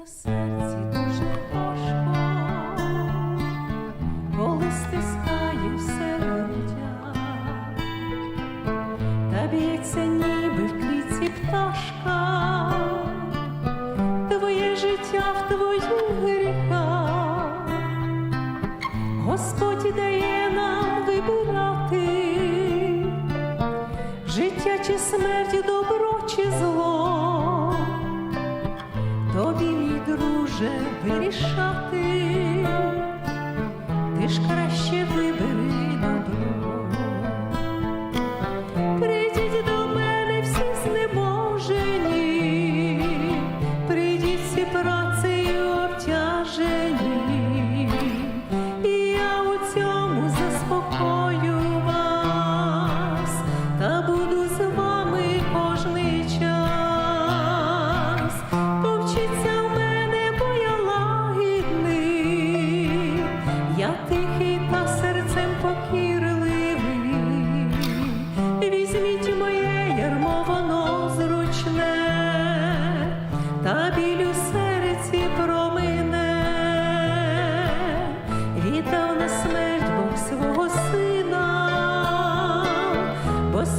на серці дуже важко, коли стискає все життя, та б'ється ніби в клітці пташка, твоє життя в твоїх гріхах. Господь дає нам вибирати життя чи смерть, добро чи зло. Тобі, друже, вирішати, ти ж краще вибери добро.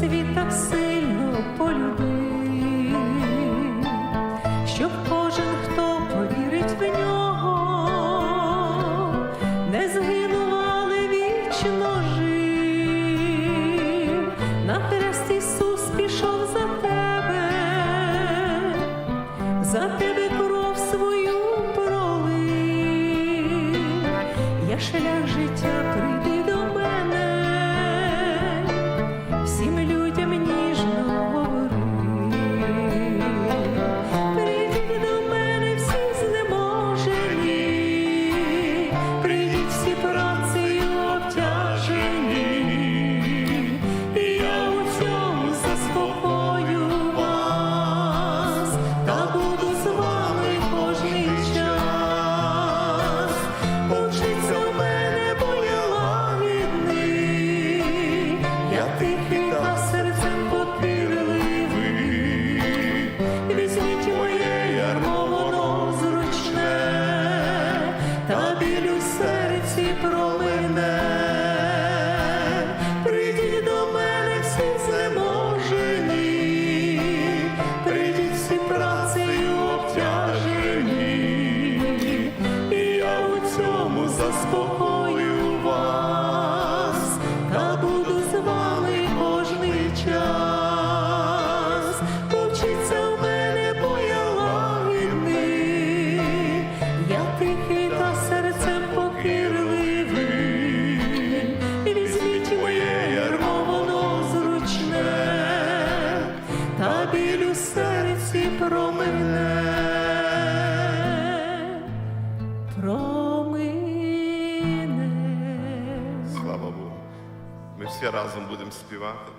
Світ так сильно полюбив, щоб кожен, хто повірить в нього, не згинув, але вічно жив. На хрест Ісус пішов за тебе, за тебе кров свою пролив. Я шлях життя прийди та біль серці промине. Промине. Слава Богу. Ми всі разом будемо співати.